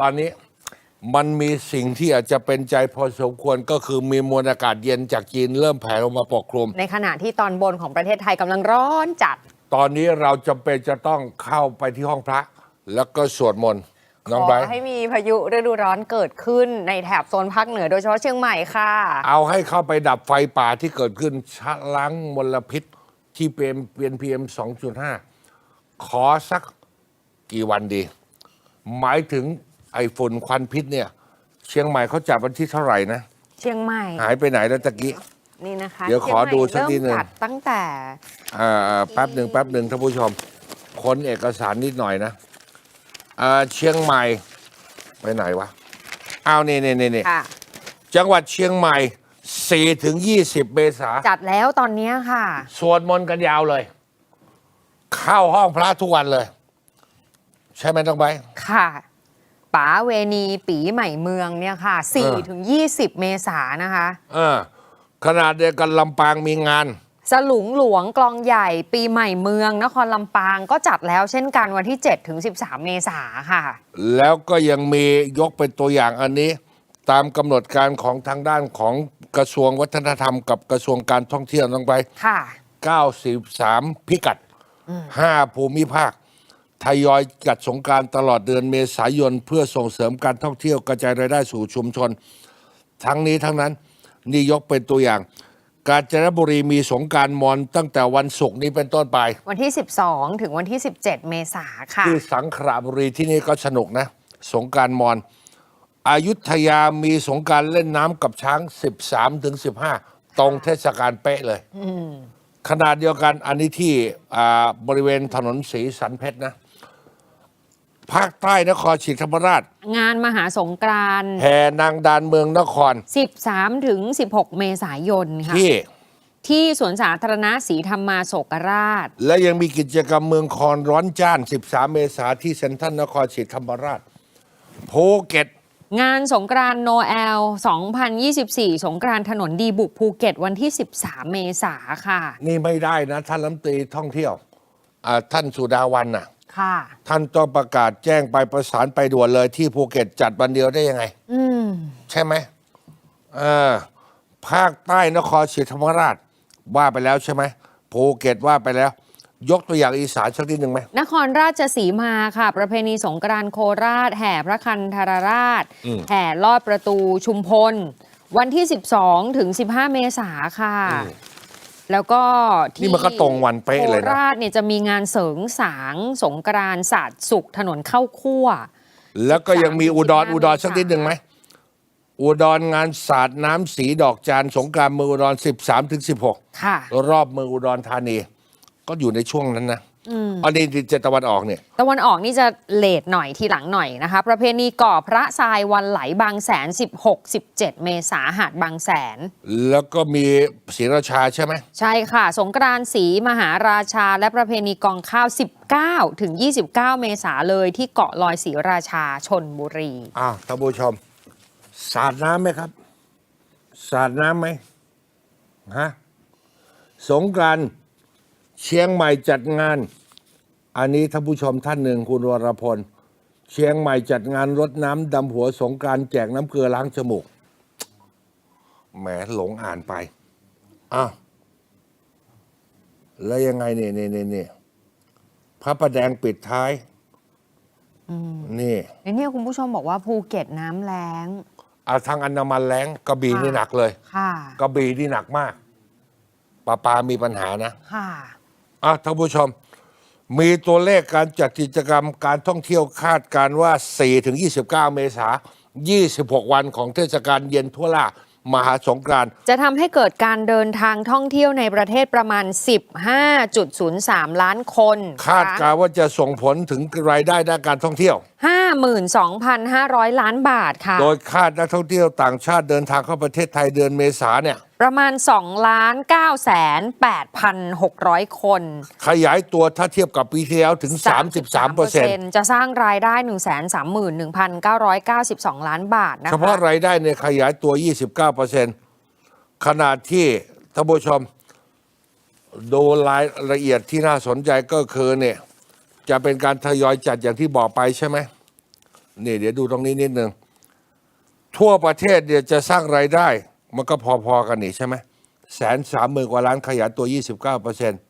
ตอนนี้มันมีสิ่งที่อาจจะเป็นใจพอสมควรก็คือมีมวลอากาศเย็นจากจีนเริ่มแผ่ลงมาปกคลุม ในขณะที่ตอนบนของประเทศไทยกำลังร้อนจัด ตอนนี้เราจำเป็นจะต้องเข้าไปที่ห้องพระ แล้วก็สวดมนต์น้องขไบรอท์ให้มีพายุฤดูร้อนเกิดขึ้นในแถบโซนภาคเหนือโดยเฉพาะเชียงใหม่ค่ะ เอาให้เข้าไปดับไฟป่าที่เกิดขึ้นชะล้างมลพิษที่เป็นเป็นพีเอ็มสองจุดห้าขอสักกี่วันดี หมายถึง ไอ้ฝุ่นควันพิษเนี่ย เชียงใหม่เขาจับวันที่เท่าไหร่นะเชียงใหม่ หายไปไหนแล้วตะกี้ นี่นะคะเดี๋ยวขอดูสักนิดหนึ่งเชียใม่เริ่มจัดตั้งแต่ อ่าแป๊บหนึ่งแป๊บหนึ่งท่านผู้ชมค้นเอกสารนิดหน่อยนะอ่าเชียงใหม่ไปไหนวะอ้าวนี่นี่นี่นี่ค่ะ จังหวัดเชียงใหม่4ถึง20 เมษาจัดแล้วตอนเนี้ยค่ะ สวดมนต์กันยาวเลย เข้าห้องพระทุกวันเลย ใช่ไหมต้องไป ค่ะ ป๋าเวณีปีใหม่เมืองเนี่ยค่ะเออ4ถึง20 เมษายนนะคะ เออขนาดเดียวกันลำปางมีงาน สลุงหลวงกลองใหญ่ปีใหม่เมือง นครลำปางก็จัดแล้วเช่นกันวันที่7ถึง13 เมษาค่ะ แล้วก็ยังมียกเป็นตัวอย่างอันนี้ ตามกำหนดการของทางด้านของกระทรวงวัฒนธรรม กับกระทรวงการท่องเที่ยวต้องไปค่ะ 93 พิกัด 5 ภูมิภาค ทยอยจัดสงกรารตลอดเดือนเมษายน เพื่อส่งเสริมการท่องเที่ยวกระจายรายได้สู่ชุมชน ทั้งนี้ทั้งนั้นนี่ยกเป็นตัวอย่าง กาญจนบุรีมีสงกรารมอนตั้งแต่วันศุกร์นี้เป็นต้นไป วันที่ 12 ถึงวันที่ 17 เมษาค่ะ ที่สังขละบุรีที่นี่ก็สนุกนะ สงกรารมอนอายุทยามีสงกรารเล่นน้ำกับช้าง 13ถึง15 ตรงเทศกาลเป๊ะเลย ขนาดเดียวกันอันนี้ที่อ่าบริเวณถนนศรีสันเพชรนะภาคใต้นครศรีธรรมราช งานมหาสงกรานต์แห่นางดานเมืองนคร 13 ถึง 16 เมษายนค่ะที่ที่สวนสาธารณะศรีธรรมาโศกราช และยังมีกิจกรรมเมืองคอนร้อนจ้าน 13 เมษาที่เซ็นทรัลนครศรีธรรมราชภูเก็ต งานสงกรานต์โนแอล 2024 สงกรานต์ถนนดีบุกภูเก็ตวันที่ 13 เมษาค่ะ นี่ไม่ได้นะ ท่านรัฐมนตรีท่องเที่ยวอ่าท่านสุดาวันน่ะ ค่ะ ท่านต้องประกาศแจ้งไปประสานไปด่วนเลยที่ภูเก็ตจัดวันเดียวได้ยังไง อืม ใช่ไหมเออภาคใต้นครศรีธรรมราช ว่าไปแล้วใช่ไหมภูเก็ตว่าไปแล้ว ยกตัวอย่างอีสานสักนิดหนึ่งไหม นครราชสีมาค่ะ ประเพณีสงกรานต์โคราช แห่พระคันธรราช อืม แห่ลอดประตูชุมพล วันที่ 12 ถึง 15 เมษาค่ะ แล้วก็ที่นี่มันก็ตรงวันเป๊ะเลยโคนะราชเนี่ยจะมีงานเสริงสางสงกรานต์ศาสตร์สุขถนนเข้าคั่ว แล้วก็ยังมีอุดร15อุดรสักนิดหนึ่งไหมอุดรงานสาดน้ำสีดอกจานสงกรารเมืองอุดร 13ถึง16 ค่ะ รอบเมืองอุดรธานี ก็อยู่ในช่วงนั้นนะอันนี้ที่จะตะวันออกเนี่ย ตะวันออกนี่จะเลทหน่อยทีหลังหน่อยนะคะ ประเพณีก่อพระทรายวันไหลบางแสน 16-17 เมษาหาดบางแสน แล้วก็มีศรีราชาใช่ไหม ใช่ค่ะ สงกรานต์ศรีมหาราชา และประเพณีกองข้าว 19 ถึง 29 เมษาเลยที่เกาะลอยศรีราชาชนบุรี อ้าวท่านผู้ชม สาดน้ำไหมครับ สาดน้ำไหมฮะสงกรานต์ เชียงใหม่จัดงาน อันนี้ท่านผู้ชมท่านหนึ่งคุณวรพล เชียงใหม่จัดงานรดน้ำดำหัวสงกรารแจกน้ำเกลือล้างจมูกแหมหลงอ่านไปอ้าวแล้วยังไงเนี่ยเนี่ยเนี่ยเนี่ยพระประแดงปิดท้ายนี่ในเนี่ยคุณผู้ชมบอกว่าภูเก็ตน้ำแล้งเอาทางอันดามันแรงกระบี่ค่ะนี่หนักเลย ค่ะกระบี่นี่หนักมากปลาปามีปัญหานะ ค่ะ อะท่านผู้ชม มีตัวเลขการจัดกิจกรรมการท่องเที่ยวคาดการณ์ว่า4ถึง29 เมษายน 26 วันของเทศกาลเย็นทั่วล่ามหาสงกรานต์จะทำให้เกิดการเดินทางท่องเที่ยวในประเทศประมาณ 15.03 ล้านคน คาดการณ์ว่าจะส่งผลถึงรายได้ด้านการท่องเที่ยว52,500 ล้านบาทค่ะ โดยคาดนักท่องเที่ยวต่างชาติเดินทางเข้าประเทศไทยเดือนเมษาเนี่ย ประมาณ2ล้าน9แสน8,600 คน ขยายตัวถ้าเทียบกับปีที่แล้วถึง 33เปอร์เซ็นต์จะสร้างรายได้ 131,992 ล้านบาทนะคะเฉพาะรายได้เนี่ยขยายตัว 29ขนาดที่ท่านผู้ชมดูรายละเอียดที่น่าสนใจก็คือเนี่ย จะเป็นการทยอยจัดอย่างที่บอกไปใช่ไหมนี่ เดี๋ยวดูตรงนี้นิดนึงทั่วประเทศเนี่ยจะสร้างรายได้ มันก็พอๆกันนี่ใช่ไหมแสนสามหมื่นกว่าล้านขยายตัว 29เปอร์เซ็นต์